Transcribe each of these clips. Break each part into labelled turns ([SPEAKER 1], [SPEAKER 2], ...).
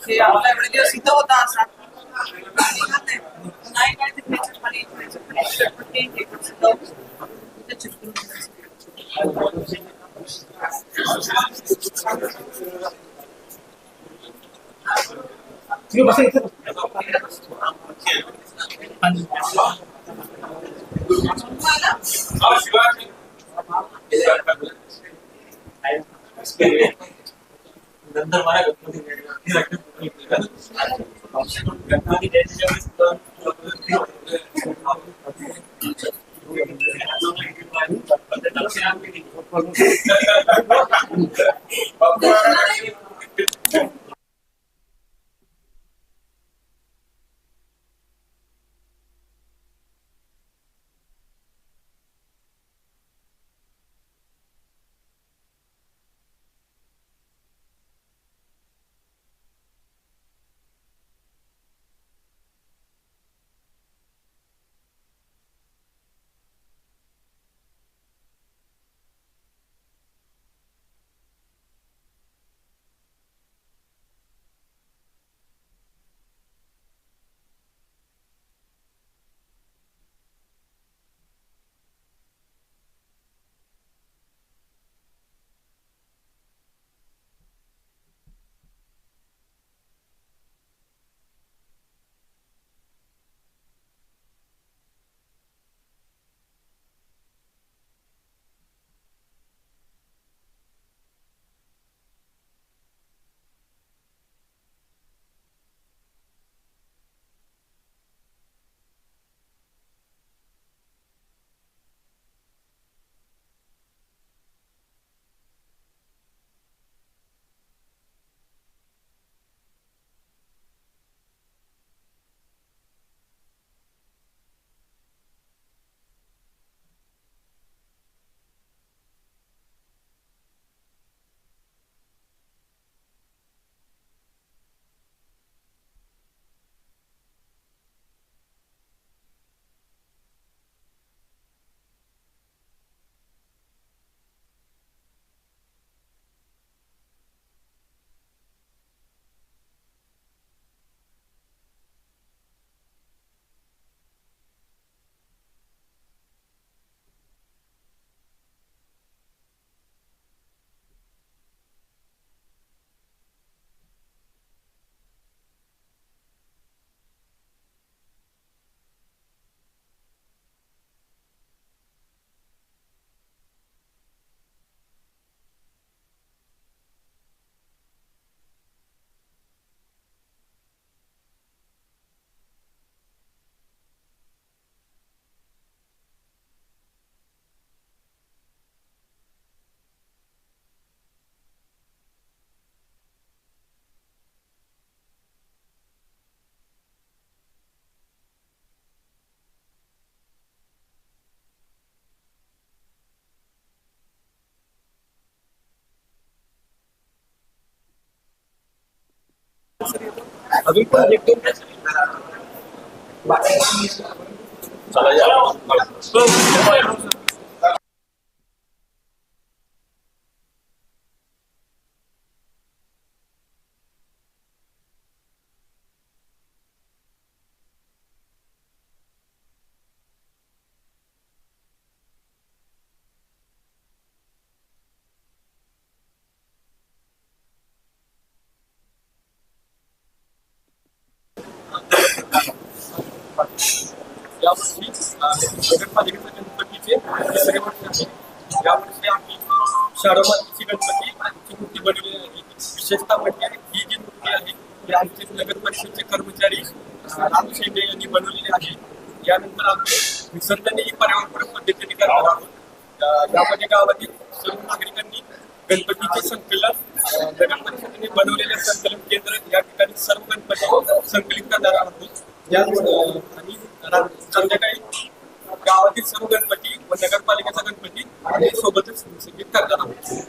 [SPEAKER 1] ते एवढे दिवस इथं. होता असा नाही काय ते
[SPEAKER 2] नंतर मला गणपती गणपती द्यायच्या वेळेस
[SPEAKER 3] अजून पण एक दोन यावर्षी नगरपालिकेच्या गणपतीचे तिसरे वर्ष आहे यावर्षी आम्ही शाडोमातीची गणपती आमची मूर्ती बनवली आहे. विशेषतः म्हणजे ही जी मूर्ती आहे ती आमचे नगर परिषदचे कर्मचारी राम शेंडे यांनी बनवलेली आहे. यानंतर आम्ही विसर्जन ही पर्यावरणपूरक पद्धतीने करणार आहोत. यामध्ये गावातील सर्व नागरिकांनी गणपतीचे संकलन नगर परिषदेने बनवलेले संकलन केंद्र या ठिकाणी सर्व गणपती संकलित करणार आहोत. या संध्याकाळी गावातील सर्व गणपती व नगरपालिकेचा गणपती आणि सोबतच संकलित करणार आहोत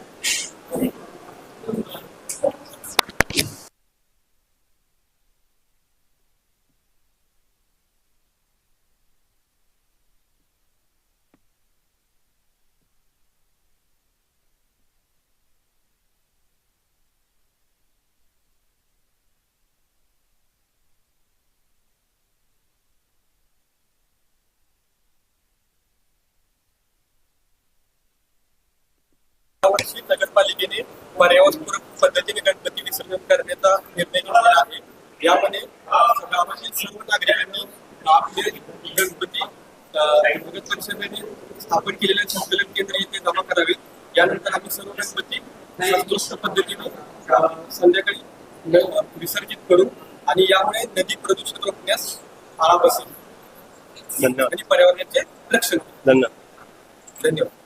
[SPEAKER 3] वर्षी नगरपालिकेने पर्यावरणपूरक पद्धतीने गणपती विसर्जन करण्याचा निर्णय घेतलेला आहे. यामध्ये गावातील सर्व नागरिकांनी आपले गणपती नगर परिषदेने स्थापन केलेल्या संकलन केंद्र येथे जमा करावे. यानंतर आम्ही सर्व गणपती शास्त्रोक्त पद्धतीने संध्याकाळी विसर्जित करू आणि यामुळे नदी प्रदूषण रोखण्यास आळा बसेल
[SPEAKER 4] धन्यवाद.
[SPEAKER 3] आणि पर्यावरणाचे रक्षण.
[SPEAKER 4] धन्यवाद.
[SPEAKER 3] धन्यवाद.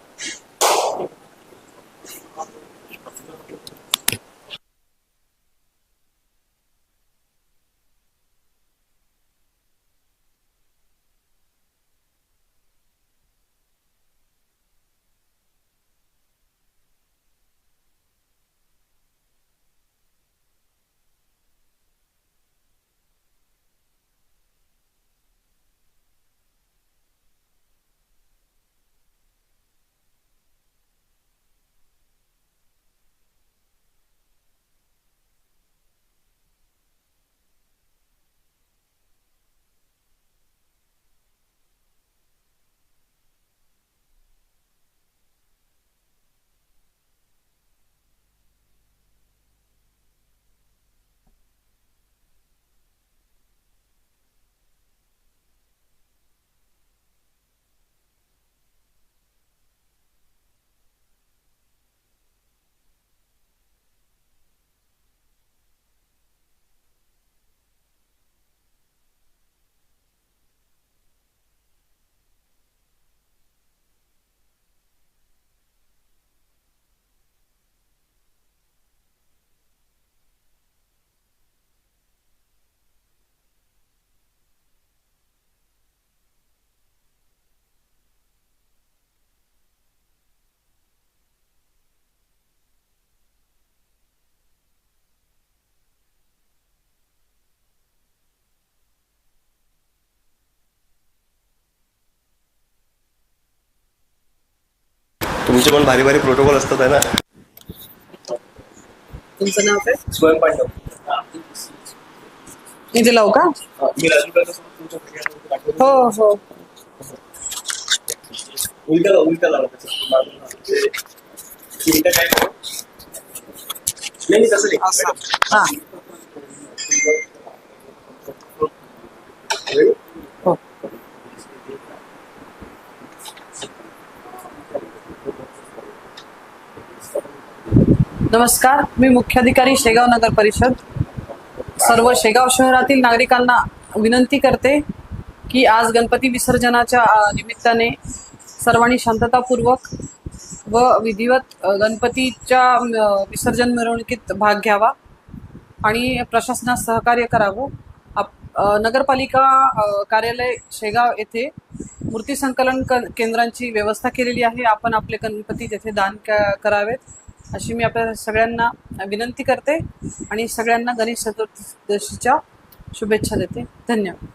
[SPEAKER 4] तुमचे पण भारी भारी प्रोटोकॉल असतात आहे ना.
[SPEAKER 1] तुमचं नाव काय?
[SPEAKER 4] स्वयं पांडव.
[SPEAKER 1] का?
[SPEAKER 4] मी राजू तुमच्या घरी
[SPEAKER 1] हो हो.
[SPEAKER 4] उलटा लावा, उलटा लावा त्याचं. उलटा काय? करू? नाही नाही, तसं नाही.
[SPEAKER 1] असं. हा. हो नमस्कार मी मुख्याधिकारी शेगाव नगर परिषद. सर्व शेगाव शहरातील नागरिकांना विनंती करते की आज गणपती विसर्जनाच्या निमित्ताने सर्वांनी शांततापूर्वक व विधिवत गणपतीच्या विसर्जन मिरवणुकीत भाग घ्यावा आणि प्रशासनास सहकार्य करावं. आप नगरपालिका कार्यालय शेगाव येथे मूर्ती संकलन क केंद्रांची व्यवस्था केलेली आहे. आपण आपले गणपती तेथे दान क करावेत. अशी मी आपल्या सगळ्यांना विनंती करते आणि सगळ्यांना गणेश चतुर्दशीच्या शुभेच्छा देते. धन्यवाद.